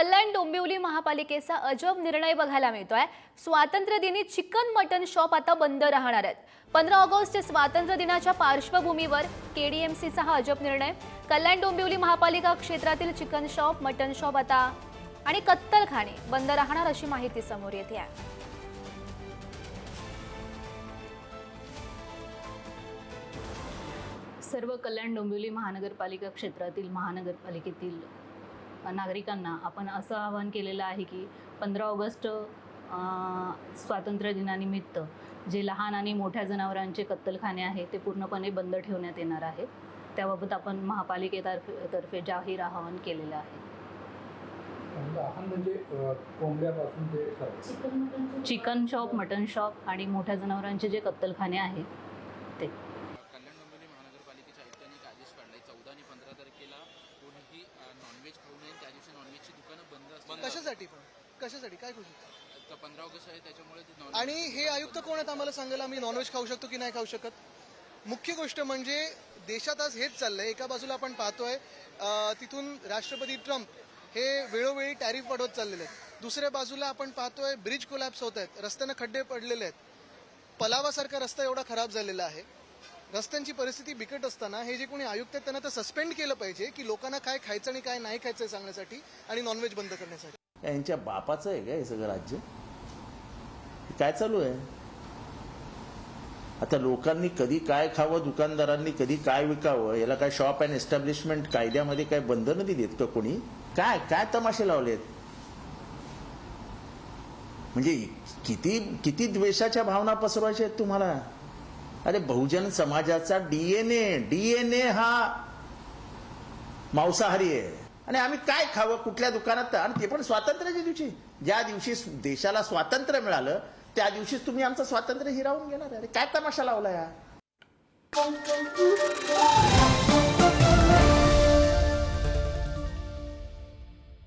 कल्याण डोंबिवली महापालिकेचा अजब निर्णय बघायला मिळतोय. स्वातंत्र्य दिनी चिकन मटन शॉप आता बंद राहणार आहेत. पंधरा ऑगस्ट स्वातंत्र्य दिनाच्या पार्श्वभूमीवर केडीएमसीचा हा अजब निर्णय. कल्याण डोंबिवली महापालिका क्षेत्रातील चिकन शॉप मटन शॉप आता आणि कत्तलखाने बंद राहणार अशी माहिती समोर येते आहे. सर्व कल्याण डोंबिवली महानगरपालिका क्षेत्रातील महानगरपालिकेतील नागरिकांना आपण असं आवाहन केलेलं आहे की पंधरा ऑगस्ट अ, स्वातंत्र्य दिनानिमित्त जे लहान आणि मोठ्या जनावरांचे कत्तलखाने आहे ते पूर्णपणे बंद ठेवण्यात येणार आहे. त्याबाबत आपण महापालिकेतर्फे तर्फे जाहीर आवाहन केलेलं आहे. लहान म्हणजे कोंबड्यापासून ते चिकन शॉप मटन शॉप आणि मोठ्या जनावरांचे जे कत्तलखाने आहेत ते कल्याण डोंबिवली महानगरपालिकेच्या आयुक्तांनी एक आदेश काढलाय चौदा आणि पंधरा तारखेला कोणीही अ, नॉनव्हेज खाऊ नये त्या दिवशी नॉनव्हेजची दुकानं बंद असतील कशासाठी पण कशासाठी? काय खुशी तर पंधरा ऑगस्ट आहे त्याच्यामुळे ते नॉन आणि हे आयुक्त कोण आहेत आम्हाला सांगायला? आम्ही नॉनव्हेज खाऊ शकतो की नाही खाऊ शकत? मुख्य गोष्ट म्हणजे देशात आज हेच चाललंय. एका बाजूला आपण पाहतोय अं, तिथून राष्ट्रपती ट्रम्प हे वेळोवेळी टॅरिफ वाढवत चाललेले आहेत. दुसऱ्या बाजूला आपण पाहतोय ब्रिज कोलॅप्स होत आहेत. रस्त्यानं खड्डे पडलेले आहेत. पलावासारखा रस्ता एवढा खराब झालेला आहे. रस्त्यांची परिस्थिती बिकट असताना हे जे कोणी आयुक्त आहेत त्यांना तर सस्पेंड केलं पाहिजे की लोकांना काय खायचं आणि काय नाही खायचं हे सांगण्यासाठी आणि नॉनव्हेज बंद करण्यासाठी. यांच्या बापाचं आहे का हे सगळं राज्य? काय चालू आहे? आता लोकांनी कधी काय खावं दुकानदारांनी कधी काय विकावं याला काय शॉप अँड एस्टॅब्लिशमेंट कायद्यामध्ये काय बंधनं दिलीत का कोणी? काय काय तमाशे लावलेत? म्हणजे किती किती द्वेषाच्या भावना पसरवायच्या आहेत तुम्हाला? अरे बहुजन समाजाचा डीएनए डीएनए हा मांसाहारी आहे. आणि आम्ही काय खावं कुठल्या दुकानात आणि ते पण स्वातंत्र्याच्या दिवशी. ज्या दिवशी देशाला स्वातंत्र्य मिळालं त्या दिवशीच तुम्ही आमचं स्वातंत्र्य हिरावून घेणार अरे काय तमाशा लावला या